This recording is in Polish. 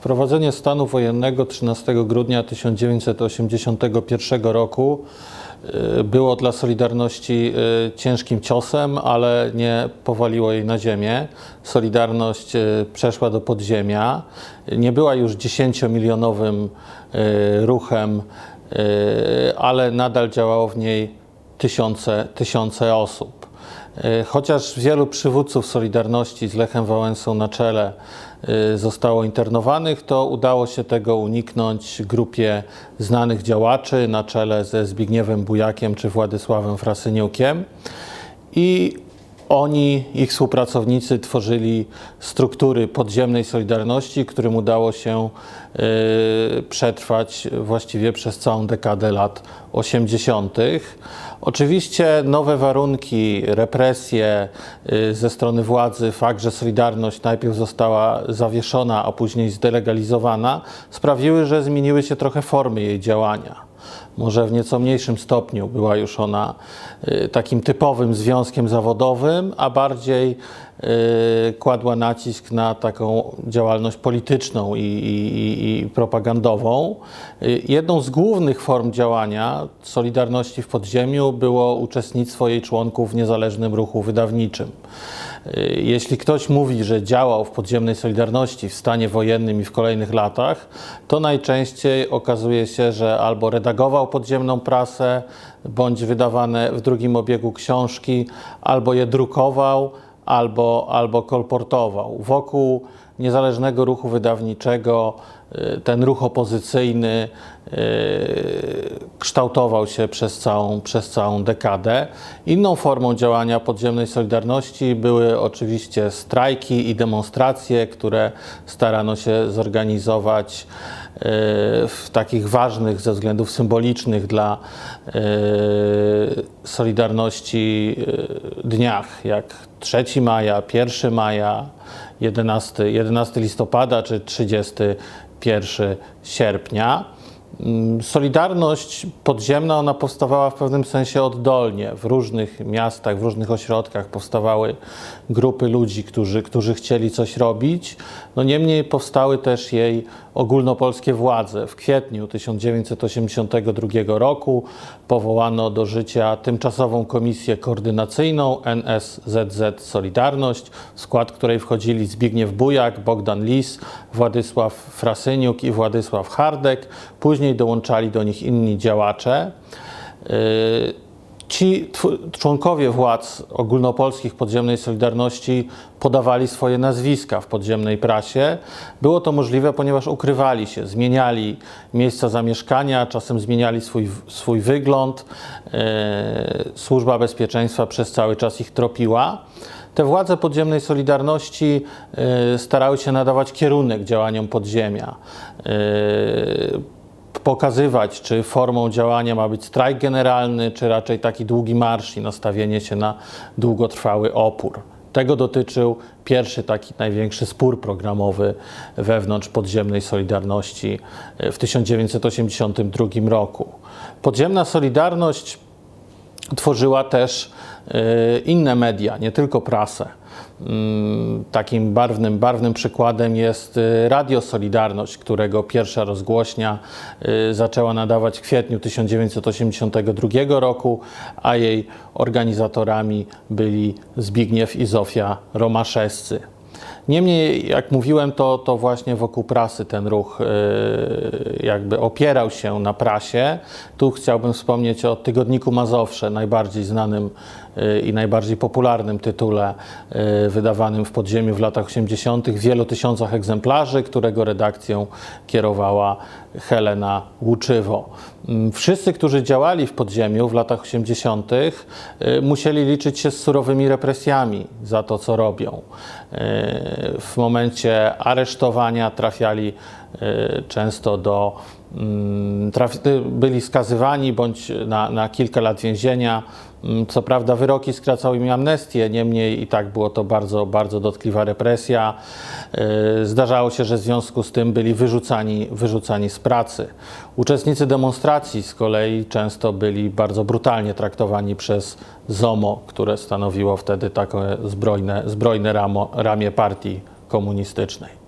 Wprowadzenie stanu wojennego 13 grudnia 1981 roku y, było dla Solidarności y, ciężkim ciosem, ale nie powaliło jej na ziemię. Solidarność y, przeszła do podziemia. Nie była już 10-milionowym ruchem, ale nadal działało w niej tysiące, tysiące osób. Chociaż wielu przywódców Solidarności z Lechem Wałęsą na czele y, zostało internowanych, to udało się tego uniknąć grupie znanych działaczy na czele ze Zbigniewem Bujakiem czy Władysławem Frasyniukiem. I oni, ich współpracownicy tworzyli struktury podziemnej Solidarności, którym udało się y, przetrwać właściwie przez całą dekadę lat 80. Oczywiście nowe warunki, represje y, ze strony władzy, fakt, że Solidarność najpierw została zawieszona, a później zdelegalizowana, sprawiły, że zmieniły się trochę formy jej działania. Może w nieco mniejszym stopniu była już ona y, takim typowym związkiem zawodowym, a bardziej y, kładła nacisk na taką działalność polityczną i, i, i propagandową. Y, jedną z głównych form działania Solidarności w podziemiu było uczestnictwo jej członków w niezależnym ruchu wydawniczym. Jeśli ktoś mówi, że działał w podziemnej Solidarności w stanie wojennym i w kolejnych latach, to najczęściej okazuje się, że albo redagował podziemną prasę, bądź wydawane w drugim obiegu książki, albo je drukował, albo, albo kolportował. Wokół niezależnego ruchu wydawniczego y, ten ruch opozycyjny y, kształtował się przez całą, przez całą dekadę. Inną formą działania podziemnej Solidarności były oczywiście strajki i demonstracje, które starano się zorganizować y, w takich ważnych ze względów symbolicznych dla Solidarności dniach, jak 3 maja, 1 maja, 11, 11 listopada czy 31 sierpnia. Mm, Solidarność podziemna, ona powstawała w pewnym sensie oddolnie. W różnych miastach, w różnych ośrodkach powstawały grupy ludzi, którzy, którzy chcieli coś robić. No niemniej powstały też jej ogólnopolskie władze. W kwietniu 1982 roku powołano do życia tymczasową komisję koordynacyjną NSZZ Solidarność, w skład której wchodzili Zbigniew Bujak, Bogdan Lis, Władysław Frasyniuk i Władysław Hardek. Później dołączali do nich inni działacze. Yy, Ci członkowie władz ogólnopolskich podziemnej Solidarności podawali swoje nazwiska w podziemnej prasie. Było to możliwe, ponieważ ukrywali się, zmieniali miejsca zamieszkania, czasem zmieniali swój, swój wygląd. E, służba bezpieczeństwa przez cały czas ich tropiła. Te władze podziemnej Solidarności e, starały się nadawać kierunek działaniom podziemia e, pokazywać, czy formą działania ma być strajk generalny, czy raczej taki długi marsz i nastawienie się na długotrwały opór. Tego dotyczył pierwszy taki największy spór programowy wewnątrz podziemnej Solidarności w 1982 roku. Podziemna Solidarność tworzyła też e, inne media, nie tylko prasę. Mm, takim barwnym, barwnym przykładem jest y, Radio Solidarność, którego pierwsza rozgłośnia y, zaczęła nadawać w kwietniu 1982 roku, a jej organizatorami byli Zbigniew i Zofia Romaszewscy. Niemniej, jak mówiłem, to, to właśnie wokół prasy ten ruch y, jakby opierał się na prasie. Tu chciałbym wspomnieć o tygodniku Mazowsze, najbardziej znanym y, i najbardziej popularnym tytule y, wydawanym w podziemiu w latach 80., w wielu tysiącach egzemplarzy, którego redakcją kierowała Helena Łuczywo. Mm, wszyscy, którzy działali w podziemiu w latach 80., musieli liczyć się z surowymi represjami za to, co robią. W momencie aresztowania trafiali często do byli skazywani bądź na, na kilka lat więzienia. Mm, Co prawda wyroki skracały im amnestię, niemniej i tak było to bardzo, bardzo dotkliwa represja. Yy, Zdarzało się, że w związku z tym byli wyrzucani, wyrzucani z pracy. Uczestnicy demonstracji z kolei często byli bardzo brutalnie traktowani przez ZOMO, które stanowiło wtedy takie zbrojne, zbrojne ramo, ramię partii komunistycznej.